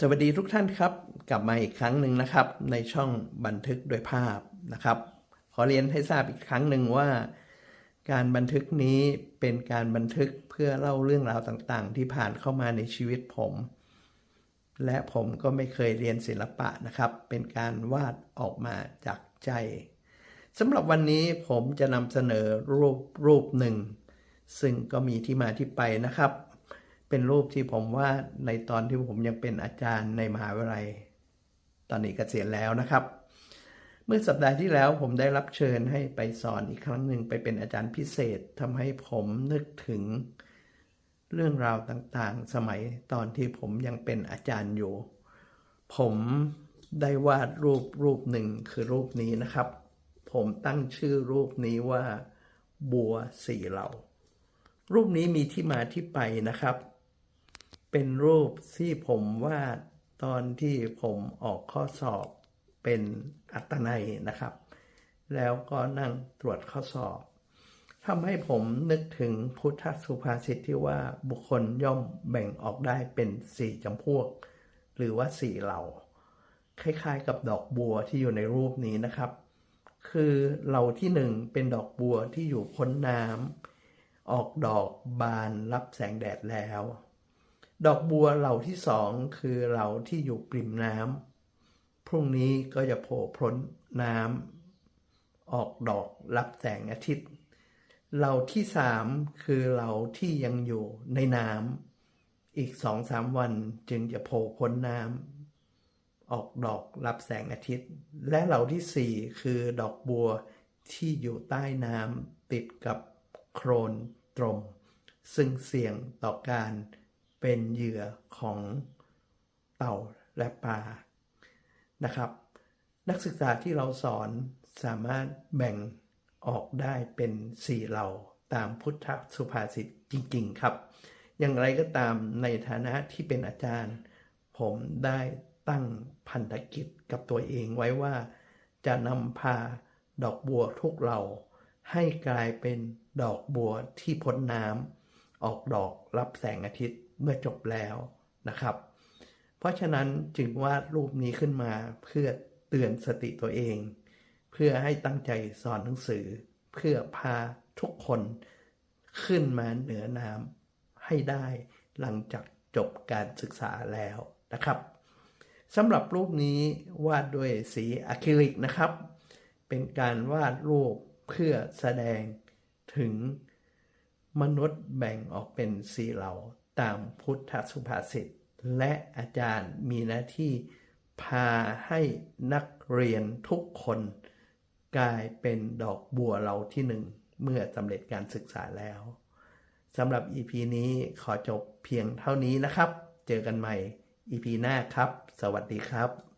สวัสดีทุกท่านครับ กลับมาอีกครั้งหนึ่งนะครับ ในช่องบันทึกด้วยภาพนะครับ ขอเรียนให้ทราบอีกครั้งหนึ่งว่า การบันทึกนี้เป็นการบันทึกเพื่อเล่าเรื่องราวต่างๆ ที่ผ่านเข้ามาในชีวิตผม และผมก็ไม่เคยเรียนศิลปะนะครับ เป็นการวาดออกมาจากใจสำหรับวันนี้ผมจะนำเสนอรูปรูปหนึ่ง ซึ่งก็มีที่มาที่ไปนะครับ เป็นรูปที่ผมวาดในตอนที่ผมยังเป็นอาจารย์ในมหาวิทยาลัย ตอนนี้เกษียณแล้วนะครับ เมื่อสัปดาห์ที่แล้วผมได้รับเชิญให้ไปสอนอีกครั้งหนึ่งไปเป็นอาจารย์พิเศษทำให้ผมนึกถึงเรื่องราวต่างๆ สมัยตอนที่ผมยังเป็นอาจารย์อยู่ ผมได้วาดรูปรูปหนึ่งคือรูปนี้นะครับ ผมตั้งชื่อรูปนี้ว่า บัวสี่เหล่า รูปนี้มีที่มาที่ไปนะครับ เป็นรูปที่ผมวาดตอนที่ผมออกข้อสอบเป็นอัตนัยนะครับ แล้วก็นั่งตรวจข้อสอบทำให้ผมนึกถึงพุทธสุภาษิตที่ว่าบุคคลย่อมแบ่งออกได้เป็นสี่จำพวก หรือว่าสี่เหล่า คล้ายๆกับดอกบัวที่อยู่ในรูปนี้นะครับ คือเหล่าที่หนึ่งเป็นดอกบัวที่อยู่พ้นน้ำออกดอกบานรับแสงแดดแล้ว ดอกบัวเหล่าที่สองคือเหล่าที่อยู่ปริ่มน้ำพรุ่งนี้ก็จะโผล่พ้นน้ำออกดอกรับแสงอาทิตย์ เหล่าที่สามคือเหล่าที่ยังอยู่ในน้ำอีกสองสามวันจึงจะโผล่พ้นน้ำออกดอกรับแสงอาทิตย์ และเหล่าที่สี่คือดอกบัวที่อยู่ใต้น้ำติดกับโครนตรม ซึ่งเสี่ยงต่อการ เป็นเหยื่อของเต่าและปลานะครับ นักศึกษาที่เราสอนสามารถแบ่งออกได้เป็นสี่เหล่าตามพุทธสุภาษิตจริง ๆ ครับ อย่างไรก็ตามในฐานะที่เป็นอาจารย์ ผมได้ตั้งพันธกิจกับตัวเองไว้ว่า จะนำพาดอกบัวทุกเหล่า ให้กลายเป็นดอกบัวที่พ้นน้ำออกดอกรับแสงอาทิตย์ เมื่อจบแล้วนะครับ เพราะฉะนั้นจึงวาดรูปนี้ขึ้นมาเพื่อเตือนสติตัวเอง เพื่อให้ตั้งใจสอนหนังสือ เพื่อพาทุกคนขึ้นมาเหนือน้ำให้ได้หลังจากจบการศึกษาแล้วนะครับสำหรับรูปนี้วาดด้วยสีอะคริลิกนะครับ เป็นการวาดรูปเพื่อแสดงถึงมนุษย์แบ่งออกเป็นสีเหล่า ตามพุทธสุภาษิต และอาจารย์มีหน้าที่พาให้นักเรียนทุกคน กลายเป็นดอกบัวเราที่หนึ่งเมื่อสำเร็จการศึกษาแล้วสำหรับ EP นี้ขอจบเพียงเท่านี้นะครับ เจอกันใหม่ EP หน้าครับ สวัสดีครับ